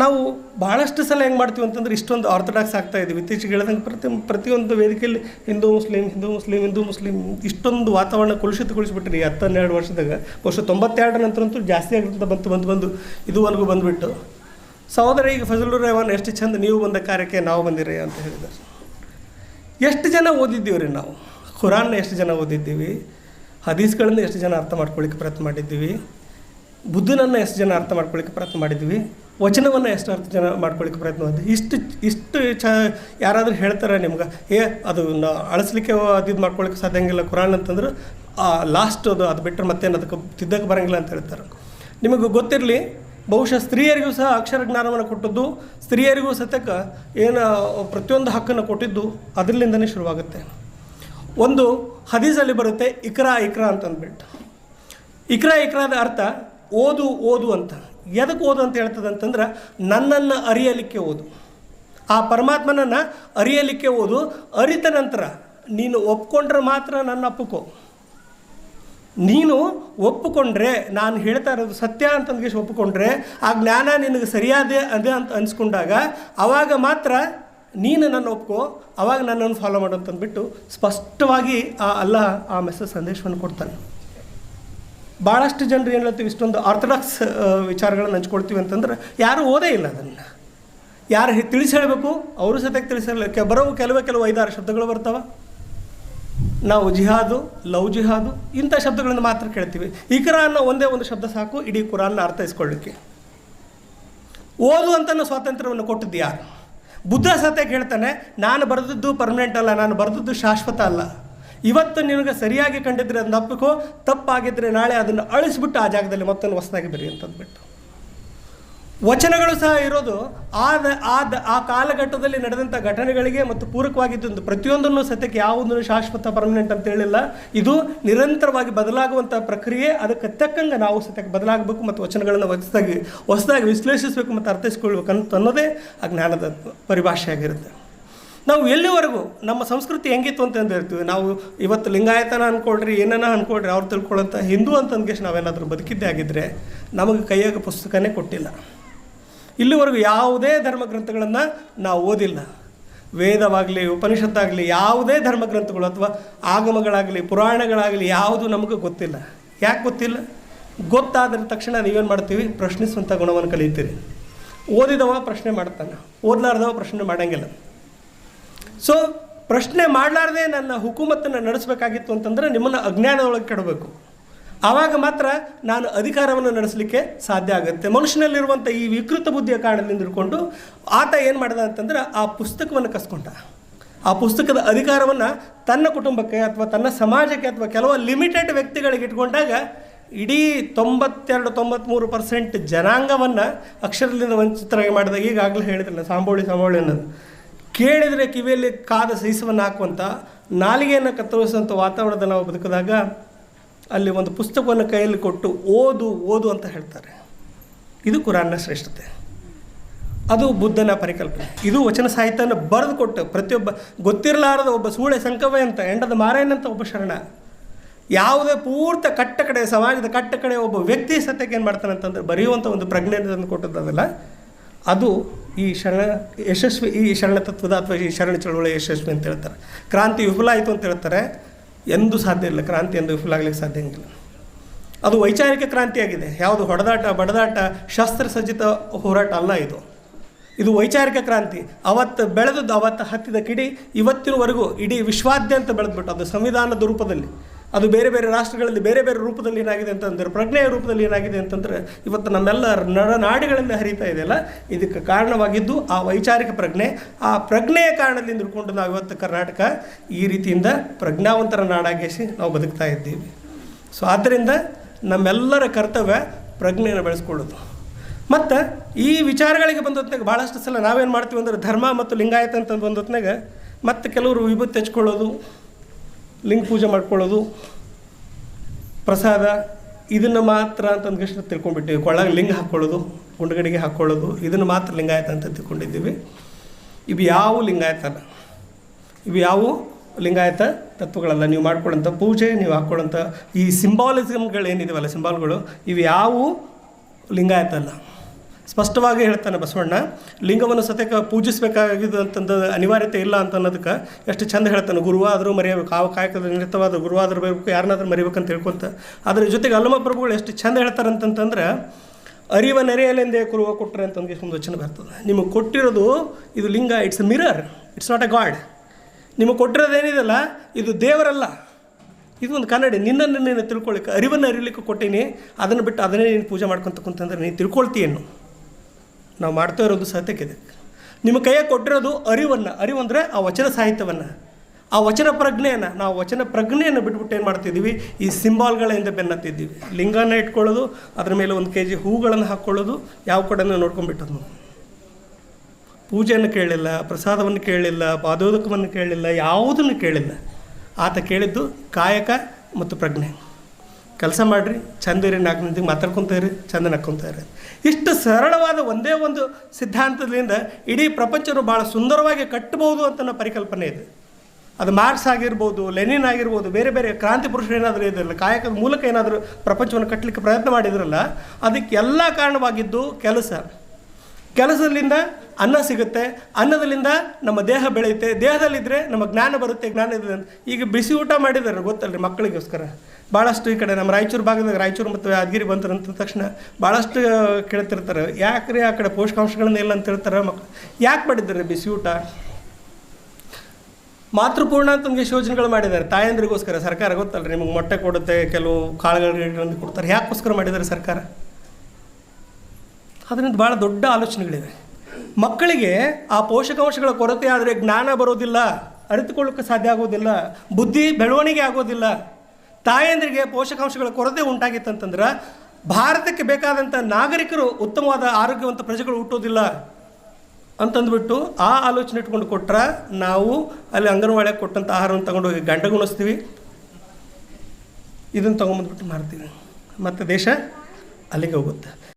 ನಾವು ಭಾಳಷ್ಟು ಸಲ ಹೆಂಗೆ ಮಾಡ್ತೀವಿ ಅಂತಂದ್ರೆ ಇಷ್ಟೊಂದು ಆರ್ಥೋಡಾಕ್ಸ್ ಆಗ್ತಾ ಇದ್ದೀವಿ. ಇತ್ತೀಚೆಗೆ ಹೇಳ್ದಂಗೆ ಪ್ರತಿ, ಪ್ರತಿಯೊಂದು ವೇದಿಕೆಯಲ್ಲಿ Hindu, Muslim Hindu Muslim Hindu, Muslim ಇಷ್ಟೊಂದು ವಾತಾವರಣ ಕಲುಷಿತಗೊಳಿಸ್ಬಿಟ್ರಿ. ಹತ್ತು ಹನ್ನೆರಡು ವರ್ಷದಾಗ ವರ್ಷ ತೊಂಬತ್ತೆರಡರ ನಂತರ ಅಂತೂ ಜಾಸ್ತಿ ಆಗಿರ್ತಂತ ಬಂತು ಬಂದು ಬಂದು ಇದುವರೆಗೂ ಬಂದುಬಿಟ್ಟು. ಸಹೋದರ, ಈಗ ಫಜಲುರ್ ರೆಹಮಾನ್ ಎಷ್ಟು ಚಂದ ನೀವು ಬಂದ ಕಾರ್ಯಕ್ಕೆ ನಾವು ಬಂದಿರಿ ಅಂತ ಹೇಳಿದ್ದಾರೆ. ಎಷ್ಟು ಜನ ಓದಿದ್ದೀವಿ ರೀ ನಾವು? ಖುರಾನ್ನ ಎಷ್ಟು ಜನ ಓದಿದ್ದೀವಿ? ಹದೀಸ್ಗಳನ್ನ ಎಷ್ಟು ಜನ ಅರ್ಥ ಮಾಡ್ಕೊಳ್ಳಿಕ್ಕೆ ಪ್ರಯತ್ನ ಮಾಡಿದ್ದೀವಿ? ಬುದ್ಧನನ್ನು ಎಷ್ಟು ಜನ ಅರ್ಥ ಮಾಡ್ಕೊಳ್ಳಿಕ್ಕೆ ಪ್ರಯತ್ನ ಮಾಡಿದ್ದೀವಿ? ವಚನವನ್ನು ಎಷ್ಟು ಅರ್ಥ ಜನ ಮಾಡ್ಕೊಳ್ಳಿಕ್ಕೆ ಪ್ರಯತ್ನ ಅಂತ ಇಷ್ಟು ಇಷ್ಟು ಚ ಯಾರಾದರೂ ಹೇಳ್ತಾರೆ ನಿಮ್ಗೆ? ಏ, ಅದು ಅಳಿಸ್ಲಿಕ್ಕೆ ಅದು ಇದು ಮಾಡ್ಕೊಳ್ಳಿಕ್ಕೆ ಸಾಧ್ಯ ಹಂಗಿಲ್ಲ. ಕುರಾನ್ ಅಂತಂದ್ರೆ ಲಾಸ್ಟ್ ಅದು ಅದು ಬಿಟ್ಟರೆ ಮತ್ತೇನು ಅದಕ್ಕೆ ತಿದ್ದಕ್ಕೆ ಬರಂಗಿಲ್ಲ ಅಂತ ಹೇಳ್ತಾರೆ. ನಿಮಗೆ ಗೊತ್ತಿರಲಿ, ಬಹುಶಃ ಸ್ತ್ರೀಯರಿಗೂ ಸಹ ಅಕ್ಷರ ಜ್ಞಾನವನ್ನು ಕೊಟ್ಟದ್ದು, ಸ್ತ್ರೀಯರಿಗೂ ಸತ್ಯಕ್ಕೆ ಏನು ಪ್ರತಿಯೊಂದು ಹಕ್ಕನ್ನು ಕೊಟ್ಟಿದ್ದು ಅದರಿಂದನೇ ಶುರುವಾಗುತ್ತೆ. ಒಂದು ಹದೀಸಲ್ಲಿ ಬರುತ್ತೆ ಇಕ್ರಾ ಇಕ್ರಾ ಅಂತಂದ್ಬಿಟ್ಟು. ಇಕ್ರಾ ಇಕ್ರಾದ ಅರ್ಥ ಓದು ಓದು ಅಂತ. ಎದಕ್ಕೆ ಓದು ಅಂತ ಹೇಳ್ತದೆ ಅಂತಂದ್ರೆ ನನ್ನನ್ನು ಅರಿಯಲಿಕ್ಕೆ ಓದು. ಆ ಪರಮಾತ್ಮನನ್ನು ಅರಿಯಲಿಕ್ಕೆ ಓದು. ಅರಿತ ನಂತರ ನೀನು ಒಪ್ಕೊಂಡ್ರೆ ಮಾತ್ರ ನನ್ನ ಅಪ್ಪುಕೋ. ನೀನು ಒಪ್ಪಿಕೊಂಡ್ರೆ, ನಾನು ಹೇಳ್ತಾ ಇರೋದು ಸತ್ಯ ಅಂತಂದ್ಗೇಶ್ ಒಪ್ಪಿಕೊಂಡ್ರೆ, ಆ ಜ್ಞಾನ ನಿನಗೆ ಸರಿಯಾದೆ ಅದೇ ಅಂತ ಅನಿಸ್ಕೊಂಡಾಗ ಆವಾಗ ಮಾತ್ರ ನೀನು ನನ್ನ ಒಪ್ಕೋ ಆವಾಗ ನನ್ನನ್ನು ಫಾಲೋ ಮಾಡು ಅಂತಂದ್ಬಿಟ್ಟು ಸ್ಪಷ್ಟವಾಗಿ ಆ ಅಲ್ಲ ಆ ಮೆಸೇಜ್ ಸಂದೇಶವನ್ನು ಕೊಡ್ತಾನೆ. ಭಾಳಷ್ಟು ಜನರು ಏನು ಹೇಳ್ತೀವಿ, ಇಷ್ಟೊಂದು ಆರ್ಥಡಾಕ್ಸ್ ವಿಚಾರಗಳನ್ನು ಹಂಚ್ಕೊಳ್ತೀವಿ ಅಂತಂದ್ರೆ ಯಾರೂ ಓದೇ ಇಲ್ಲ ಅದನ್ನು. ಯಾರು ತಿಳಿಸಿ ಹೇಳಬೇಕು ಅವರು ಸತ್ಯಕ್ಕೆ ತಿಳಿಸಿ ಹೇಳಕ್ಕೆ ಬರೋ ಕೆಲವೇ ಕೆಲವು ಐದಾರು ಶಬ್ದಗಳು ಬರ್ತಾವೆ. ನಾವು ಜಿಹಾದು, ಲವ್ ಜಿಹಾದು, ಇಂಥ ಶಬ್ದಗಳನ್ನು ಮಾತ್ರ ಕೇಳ್ತೀವಿ. ಇಕ್ರಾ ಅನ್ನೋ ಒಂದೇ ಒಂದು ಶಬ್ದ ಸಾಕು, ಇಡೀ ಕುರಾನ್ನ ಅರ್ಥೈಸ್ಕೊಳ್ಳಿಕ್ಕೆ. ಓದು ಅಂತ ಸ್ವಾತಂತ್ರ್ಯವನ್ನು ಕೊಟ್ಟಿದ್ದು ಯಾರು? ಬುದ್ಧ ಸತ್ಯಕ್ಕೆ ಹೇಳ್ತಾನೆ ನಾನು ಬರೆದದ್ದು ಪರ್ಮನೆಂಟ್ ಅಲ್ಲ, ನಾನು ಬರೆದದ್ದು ಶಾಶ್ವತ ಅಲ್ಲ. ಇವತ್ತು ನಿನಗೆ ಸರಿಯಾಗಿ ಕಂಡಿದ್ರೆ ಅದನ್ನ ಒಪ್ಪಿಕೋ ತಪ್ಪಾಗಿದ್ದರೆ ನಾಳೆ ಅದನ್ನು ಅಳಿಸ್ಬಿಟ್ಟು ಆ ಜಾಗದಲ್ಲಿ ಮತ್ತೊಂದು ಹೊಸದಾಗಿ ಬರಿ ಅಂತಂದ್ಬಿಟ್ಟು ವಚನಗಳು ಸಹ ಇರೋದು, ಆದ ಆದ, ಆ ಕಾಲಘಟ್ಟದಲ್ಲಿ ನಡೆದಂಥ ಘಟನೆಗಳಿಗೆ ಮತ್ತು ಪೂರಕವಾಗಿದ್ದು ಪ್ರತಿಯೊಂದನ್ನು ಸತ್ಯಕ್ಕೆ ಯಾವುದನ್ನು ಶಾಶ್ವತ ಪರ್ಮನೆಂಟ್ ಅಂತ ಹೇಳಿಲ್ಲ. ಇದು ನಿರಂತರವಾಗಿ ಬದಲಾಗುವಂಥ ಪ್ರಕ್ರಿಯೆ, ಅದಕ್ಕೆ ತಕ್ಕಂಗೆ ನಾವು ಸತ್ಯಕ್ಕೆ ಬದಲಾಗಬೇಕು ಮತ್ತು ವಚನಗಳನ್ನು ಹೊಸದಾಗಿ ಹೊಸದಾಗಿ ವಿಶ್ಲೇಷಿಸಬೇಕು ಮತ್ತು ಅರ್ಥೈಸ್ಕೊಳ್ಬೇಕು ಅಂತ ಅನ್ನೋದೇ ಆ ಜ್ಞಾನದ ಪರಿಭಾಷೆಯಾಗಿರುತ್ತೆ. ನಾವು ಎಲ್ಲಿವರೆಗೂ, ನಮ್ಮ ಸಂಸ್ಕೃತಿ ಹೆಂಗಿತ್ತು ಅಂತ ಹೇಳ್ತೀವಿ. ನಾವು ಇವತ್ತು ಲಿಂಗಾಯತನ ಅಂದ್ಕೊಳ್ರಿ ಏನನ್ನ ಅಂದ್ಕೊಳ್ರಿ ಅವ್ರು ತಿಳ್ಕೊಳ್ಳೋಂಥ ಹಿಂದೂ ಅಂತಂದ್ಗೆಶ್ ನಾವೇನಾದರೂ ಬದುಕಿದ್ದೇ ಆಗಿದ್ದರೆ ನಮಗೆ ಕೈಯಾಗ ಪುಸ್ತಕನೇ ಕೊಟ್ಟಿಲ್ಲ. ಇಲ್ಲಿವರೆಗೂ ಯಾವುದೇ ಧರ್ಮಗ್ರಂಥಗಳನ್ನು ನಾವು ಓದಿಲ್ಲ. ವೇದವಾಗಲಿ, ಉಪನಿಷತ್ತಾಗಲಿ, ಯಾವುದೇ ಧರ್ಮಗ್ರಂಥಗಳು ಅಥವಾ ಆಗಮಗಳಾಗಲಿ, ಪುರಾಣಗಳಾಗಲಿ ಯಾವುದು ನಮಗೆ ಗೊತ್ತಿಲ್ಲ. ಯಾಕೆ ಗೊತ್ತಿಲ್ಲ? ಗೊತ್ತಾದ ತಕ್ಷಣ ನೀವೇನು ಮಾಡ್ತೀವಿ? ಪ್ರಶ್ನಿಸುವಂಥ ಗುಣವನ್ನು ಕಲಿತೀರಿ. ಓದಿದವ ಪ್ರಶ್ನೆ ಮಾಡ್ತಾನೆ. ಓದಲಾರ್ದವ ಪ್ರಶ್ನೆ ಮಾಡಂಗಿಲ್ಲ. ಸೊ ಪ್ರಶ್ನೆ ಮಾಡಲಾರ್ದೆ ನನ್ನ ಹುಕುಮತ್ತನ್ನು ನಡೆಸಬೇಕಾಗಿತ್ತು ಅಂತಂದರೆ ನಿಮ್ಮನ್ನು ಅಜ್ಞಾನದೊಳಗೆ ಕೆಡಬೇಕು. ಆವಾಗ ಮಾತ್ರ ನಾನು ಅಧಿಕಾರವನ್ನು ನಡೆಸಲಿಕ್ಕೆ ಸಾಧ್ಯ ಆಗುತ್ತೆ. ಮನುಷ್ಯನಲ್ಲಿರುವಂಥ ಈ ವಿಕೃತ ಬುದ್ಧಿಯ ಕಾರಣದಿಂದ ಹಿಡ್ಕೊಂಡು ಆತ ಏನು ಮಾಡಿದ ಅಂತಂದ್ರೆ ಆ ಪುಸ್ತಕವನ್ನು ಕಸ್ಕೊಂಡ. ಆ ಪುಸ್ತಕದ ಅಧಿಕಾರವನ್ನು ತನ್ನ ಕುಟುಂಬಕ್ಕೆ ಅಥವಾ ತನ್ನ ಸಮಾಜಕ್ಕೆ ಅಥವಾ ಕೆಲವು ಲಿಮಿಟೆಡ್ ವ್ಯಕ್ತಿಗಳಿಗೆ ಇಟ್ಕೊಂಡಾಗ ಇಡೀ ತೊಂಬತ್ತೆರಡು ತೊಂಬತ್ತ್ಮೂರು ಪರ್ಸೆಂಟ್ ಜನಾಂಗವನ್ನು ಅಕ್ಷರದಿಂದ ವಂಚಿತರಾಗಿ ಮಾಡಿದಾಗ ಈಗಾಗಲೇ ಹೇಳಿದ್ರಲ್ಲ ಸಾಂಬೋಳಿ ಸಾಂಬೋಳಿ ಅನ್ನೋದು. ಕೇಳಿದರೆ ಕಿವಿಯಲ್ಲಿ ಕಾದ ಸಹಿಸವನ್ನು ಹಾಕುವಂಥ ನಾಲಿಗೆಯನ್ನು ಕತ್ತರಿಸುವಂಥ ವಾತಾವರಣದಲ್ಲಿ ನಾವು ಬದುಕಿದಾಗ ಅಲ್ಲಿ ಒಂದು ಪುಸ್ತಕವನ್ನು ಕೈಯಲ್ಲಿ ಕೊಟ್ಟು ಓದು ಓದು ಅಂತ ಹೇಳ್ತಾರೆ. ಇದು ಕುರಾನ್ನ ಶ್ರೇಷ್ಠತೆ. ಅದು ಬುದ್ಧನ ಪರಿಕಲ್ಪನೆ. ಇದು ವಚನ ಸಾಹಿತ್ಯನ ಬರೆದು ಕೊಟ್ಟು ಪ್ರತಿಯೊಬ್ಬ, ಗೊತ್ತಿರಲಾರದ ಒಬ್ಬ ಸೂಳೆ ಸಂಕವೇ ಅಂತ ಎಂಡದ ಮಾರಾಯನಂತ ಒಬ್ಬ ಶರಣ, ಯಾವುದೇ ಪೂರ್ತ ಕಟ್ಟ ಕಡೆ ಸಮಾಜದ ಕಟ್ಟ ಕಡೆ ಒಬ್ಬ ವ್ಯಕ್ತಿ ಸತ್ಯಕ್ಕೆ ಏನು ಮಾಡ್ತಾನೆ ಅಂತಂದರೆ ಬರೆಯುವಂಥ ಒಂದು ಪ್ರಜ್ಞೆಯನ್ನು ಕೊಟ್ಟದ್ದಲ್ಲ ಅದು ಈ ಶರಣ, ಯಶಸ್ವಿ, ಈ ಶರಣ ತತ್ವದ ಅಥವಾ ಈ ಶರಣ ಚಳವಳಿ ಯಶಸ್ವಿ ಅಂತ ಹೇಳ್ತಾರೆ. ಕ್ರಾಂತಿ ವಿಫಲ ಆಯಿತು ಅಂತ ಹೇಳ್ತಾರೆ. ಎಂದೂ ಸಾಧ್ಯ ಇಲ್ಲ. ಕ್ರಾಂತಿ ಎಂದು ವಿಫಲ ಆಗಲಿಕ್ಕೆ ಸಾಧ್ಯ ಇಲ್ಲ. ಅದು ವೈಚಾರಿಕ ಕ್ರಾಂತಿಯಾಗಿದೆ ಯಾವುದು ಹೊಡೆದಾಟ, ಬಡದಾಟ ಶಸ್ತ್ರಸಜ್ಜಿತ ಹೋರಾಟ ಅಲ್ಲ ಇದು. ಇದು ವೈಚಾರಿಕ ಕ್ರಾಂತಿ. ಅವತ್ತು ಬೆಳೆದದ್ದು, ಅವತ್ತು ಹತ್ತಿದ ಕಿಡಿ ಇವತ್ತಿನವರೆಗೂ ಇಡೀ ವಿಶ್ವಾದ್ಯಂತ ಬೆಳೆದ್ಬಿಟ್ಟು, ಅದು ಸಂವಿಧಾನದ ರೂಪದಲ್ಲಿ. ಅದು ಬೇರೆ ಬೇರೆ ರಾಷ್ಟ್ರಗಳಲ್ಲಿ ಬೇರೆ ಬೇರೆ ರೂಪದಲ್ಲಿ ಏನಾಗಿದೆ ಅಂತಂದರೆ, ಪ್ರಜ್ಞೆಯ ರೂಪದಲ್ಲಿ ಏನಾಗಿದೆ ಅಂತಂದರೆ, ಇವತ್ತು ನಮ್ಮೆಲ್ಲ ನಡನಾಡಿಗಳಲ್ಲಿ ಹರಿತಾ ಇದೆಯಲ್ಲ ಇದಕ್ಕೆ ಕಾರಣವಾಗಿದ್ದು ಆ ವೈಚಾರಿಕ ಪ್ರಜ್ಞೆ, ಆ ಪ್ರಜ್ಞೆಯ ಕಾರಣದಿಂದ ಹಿಡ್ಕೊಂಡು ನಾವು ಇವತ್ತು ಕರ್ನಾಟಕ ಈ ರೀತಿಯಿಂದ ಪ್ರಜ್ಞಾವಂತರ ನಾಡಾಗಿಸಿ ನಾವು ಬದುಕ್ತಾ ಇದ್ದೀವಿ. ಸೊ ಆದ್ದರಿಂದ ನಮ್ಮೆಲ್ಲರ ಕರ್ತವ್ಯ ಪ್ರಜ್ಞೆಯನ್ನು ಬೆಳೆಸ್ಕೊಳ್ಳೋದು. ಮತ್ತು ಈ ವಿಚಾರಗಳಿಗೆ ಬಂದ ಹೊತ್ನಾಗ ಭಾಳಷ್ಟು ಸಲ ನಾವೇನು ಮಾಡ್ತೀವಿ ಅಂದರೆ ಧರ್ಮ ಮತ್ತು ಲಿಂಗಾಯತ ಅಂತ ಬಂದ ಹೊತ್ನಾಗ ಮತ್ತು ಕೆಲವರು ವಿಭೂತಿ ಹಚ್ಕೊಳ್ಳೋದು, ಲಿಂಗ ಪೂಜೆ ಮಾಡ್ಕೊಳ್ಳೋದು ಪ್ರಸಾದ, ಇದನ್ನು ಮಾತ್ರ ಅಂತಂದ್ಕಷ್ಟು ತಿಳ್ಕೊಂಡ್ಬಿಟ್ಟಿವಿ. ಕೊಳ್ಳಾಗ ಲಿಂಗ ಹಾಕ್ಕೊಳ್ಳೋದು ಗುಂಡಗಡಿಗೆ ಹಾಕ್ಕೊಳ್ಳೋದು ಇದನ್ನು ಮಾತ್ರ ಲಿಂಗಾಯತ ಅಂತ ತಿಳ್ಕೊಂಡಿದ್ದೀವಿ. ಇವು ಯಾವ ಲಿಂಗಾಯತ ಅಲ್ಲ ಇವು ಯಾವ ಲಿಂಗಾಯತ ತತ್ವಗಳಲ್ಲ? ನೀವು ಮಾಡ್ಕೊಳ್ಳೋಂಥ ಪೂಜೆ, ನೀವು ಹಾಕ್ಕೊಳ್ಳೋಂಥ ಈ ಸಿಂಬಾಲಿಸಮ್ಗಳು ಏನಿದಾವಲ್ಲ ಸಿಂಬಾಲ್ಗಳು ಇವು ಯಾವುವು ಲಿಂಗಾಯತ ಅಲ್ಲ ಸ್ಪಷ್ಟವಾಗಿ ಹೇಳ್ತಾನೆ ಬಸವಣ್ಣ, ಲಿಂಗವನ್ನು ಸತ್ಯಕ್ಕೆ ಪೂಜಿಸಬೇಕಾಗಿದ್ದು ಅಂತಂದು ಅನಿವಾರ್ಯತೆ ಇಲ್ಲ ಅಂತ ಅನ್ನೋದಕ್ಕೆ ಎಷ್ಟು ಚಂದ ಹೇಳ್ತಾನೆ. ಗುರುವಾದರೂ ಮರೆಯಬೇಕು. ಆ ಕಾಯಕದ ನಿರತವಾದ ಗುರುವಾದರೂ ಬರಬೇಕು ಮರಿಬೇಕು ಅಂತ ಹೇಳ್ಕೊಂತ ಅದ್ರ ಜೊತೆಗೆ ಅಲ್ಲಮ ಪ್ರಭುಗಳು ಎಷ್ಟು ಚಂದ ಹೇಳ್ತಾರೆ ಅಂತಂತಂದ್ರೆ, ಅರಿವ ನೆರೆಯಲೆಂದೇ ಕುರುವ ಕೊಟ್ಟರೆ ಅಂತ ಒಂದು ವಚನ ಬರ್ತದೆ. ನಿಮಗೆ ಕೊಟ್ಟಿರೋದು ಇದು ಲಿಂಗ it's a mirror it's not a god ನಿಮಗೆ ಕೊಟ್ಟಿರೋದೇನಿದೆಲ್ಲ, ಇದು ದೇವರಲ್ಲ. ಇದು ಒಂದು ಕನ್ನಡಿ. ನಿನ್ನನ್ನು ನೀನು ತಿಳ್ಕೊಳ್ಳಿಕ್ಕೆ ಅರಿವನ್ನು ಅರಿಲಿಕ್ಕೆ ಕೊಟ್ಟೀನಿ. ಅದನ್ನು ಬಿಟ್ಟು ಅದನ್ನೇ ನೀನು ಪೂಜೆ ಮಾಡ್ಕೊಂತ ಕುಂತಂದ್ರೆ ನೀನು ತಿಳ್ಕೊಳ್ತೀಯೇನು? ನಾವು ಮಾಡ್ತಾ ಇರೋದು ಇದೆ. ನಿಮ್ಮ ಕೈಯಾಗ ಕೊಟ್ಟಿರೋದು ಅರಿವನ್ನು, ಅರಿವು ಅಂದರೆ ಆ ವಚನ ಸಾಹಿತ್ಯವನ್ನು. ಆ ವಚನ ಪ್ರಜ್ಞೆಯನ್ನು, ನಾವು ವಚನ ಪ್ರಜ್ಞೆಯನ್ನು ಬಿಟ್ಬಿಟ್ಟು ಏನು ಮಾಡ್ತಿದ್ದೀವಿ? ಈ ಸಿಂಬಾಲ್ಗಳಿಂದ ಬೆನ್ನತ್ತಿದ್ದೀವಿ. ಲಿಂಗನ ಇಟ್ಕೊಳ್ಳೋದು, ಅದ್ರ ಮೇಲೆ ಒಂದು ಕೆ ಜಿ ಹೂಗಳನ್ನು ಹಾಕ್ಕೊಳ್ಳೋದು ಯಾವ ಕಡೆನೂ ನೋಡ್ಕೊಂಡ್ಬಿಟ್ಟದ್ದು. ನಾವು ಪೂಜೆಯನ್ನು ಕೇಳಿಲ್ಲ, ಪ್ರಸಾದವನ್ನು ಕೇಳಿಲ್ಲ, ಪಾದೋದಕವನ್ನು ಕೇಳಿಲ್ಲ, ಯಾವುದನ್ನು ಕೇಳಿಲ್ಲ. ಆತ ಕೇಳಿದ್ದು ಕಾಯಕ ಮತ್ತು ಪ್ರಜ್ಞೆ. ಕೆಲಸ ಮಾಡಿರಿ ಚಂದಿರಿ ನಾಲ್ಕು ಮಂದಿಗೆ ಮಾತಾಡ್ಕೊತಾರೆ ಚಂದ ನಕ್ಕೊಂತಾರೆ ಇಷ್ಟು ಸರಳವಾದ ಒಂದೇ ಒಂದು ಸಿದ್ಧಾಂತದಿಂದ ಇಡೀ ಪ್ರಪಂಚವನ್ನು ಭಾಳ ಸುಂದರವಾಗಿ ಕಟ್ಟಬಹುದು ಅಂತ ನನ್ನ ಪರಿಕಲ್ಪನೆ ಇದೆ. ಅದು ಮಾರ್ಕ್ಸ್ ಆಗಿರ್ಬೋದು, ಲೆನಿನ್ ಆಗಿರ್ಬೋದು, ಬೇರೆ ಬೇರೆ ಕ್ರಾಂತಿ ಪುರುಷರು ಏನಾದರೂ ಇದ್ರಲ್ಲ, ಕಾಯಕದ ಮೂಲಕ ಏನಾದರೂ ಪ್ರಪಂಚವನ್ನು ಕಟ್ಟಲಿಕ್ಕೆ ಪ್ರಯತ್ನ ಮಾಡಿದ್ರಲ್ಲ ಅದಕ್ಕೆಲ್ಲ ಕಾರಣವಾಗಿದ್ದು ಕೆಲಸ. ಕೆಲಸದಿಂದ ಅನ್ನ ಸಿಗುತ್ತೆ, ಅನ್ನದಲ್ಲಿಂದ ನಮ್ಮ ದೇಹ ಬೆಳೆಯುತ್ತೆ ದೇಹದಲ್ಲಿದ್ದರೆ ನಮ್ಮ ಜ್ಞಾನ ಬರುತ್ತೆ, ಜ್ಞಾನ ಇದೆ ಈಗ ಬಿಸಿ ಊಟ ಮಾಡಿದ್ದಾರೆ, ಗೊತ್ತಲ್ರಿ ಮಕ್ಕಳಿಗೋಸ್ಕರ. ಭಾಳಷ್ಟು ಈ ಕಡೆ ನಮ್ಮ ರಾಯಚೂರು ಭಾಗದಾಗ ರಾಯಚೂರು ಮತ್ತು ಯಾದಗಿರಿ ಬಂತಾರೆ ಅಂತ ತಕ್ಷಣ ಭಾಳಷ್ಟು ಕೇಳ್ತಿರ್ತಾರೆ. ಯಾಕ್ರಿ ಆ ಕಡೆ ಪೋಷಕಾಂಶಗಳನ್ನ ಇಲ್ಲ ಅಂತ ಹೇಳ್ತಾರೆ ಮಕ್ಕಳು ಯಾಕೆ ಮಾಡಿದ್ದಾರೆ ಬಿಸಿ ಊಟ? ಮಾತೃಪೂರ್ಣ ಅಂತ ನಿಮಗೆ ಯೋಜನೆಗಳು ಮಾಡಿದ್ದಾರೆ. ತಾಯಂದ್ರಿಗೋಸ್ಕರ ಸರ್ಕಾರ ಗೊತ್ತಲ್ರಿ ನಿಮಗೆ ಮೊಟ್ಟೆ ಕೊಡುತ್ತೆ, ಕೆಲವು ಕಾಳುಗಳನ್ನು ಕೊಡ್ತಾರೆ. ಯಾಕೋಸ್ಕರ ಮಾಡಿದ್ದಾರೆ ಸರ್ಕಾರ? ಅದರಿಂದ ಭಾಳ ದೊಡ್ಡ ಆಲೋಚನೆಗಳಿವೆ. ಮಕ್ಕಳಿಗೆ ಆ ಪೋಷಕಾಂಶಗಳ ಕೊರತೆ ಆದರೆ ಜ್ಞಾನ ಬರೋದಿಲ್ಲ ಅರಿತುಕೊಳ್ಳೋಕ್ಕೆ ಸಾಧ್ಯ ಆಗೋದಿಲ್ಲ, ಬುದ್ಧಿ ಬೆಳವಣಿಗೆ ಆಗೋದಿಲ್ಲ. ತಾಯಂದ್ರಿಗೆ ಪೋಷಕಾಂಶಗಳ ಕೊರತೆ ಉಂಟಾಗಿತ್ತಂತಂದ್ರೆ ಭಾರತಕ್ಕೆ ಬೇಕಾದಂಥ ನಾಗರಿಕರು ಉತ್ತಮವಾದ ಆರೋಗ್ಯವಂತ ಪ್ರಜೆಗಳು ಹುಟ್ಟೋದಿಲ್ಲ ಅಂತಂದ್ಬಿಟ್ಟು ಆ ಆಲೋಚನೆ ಇಟ್ಕೊಂಡು ಕೊಟ್ರೆ ನಾವು ಅಲ್ಲಿ ಅಂಗನವಾಡಿಯಾಗ ಕೊಟ್ಟಂಥ ಆಹಾರವನ್ನು ತಗೊಂಡು ಹೋಗಿ ಗಂಡ ಗುಣಿಸ್ತೀವಿ ಇದನ್ನು ತೊಗೊಂಬಂದ್ಬಿಟ್ಟು ಮಾರ್ತೀವಿ. ಮತ್ತು ದೇಶ ಅಲ್ಲಿಗೆ ಹೋಗುತ್ತೆ.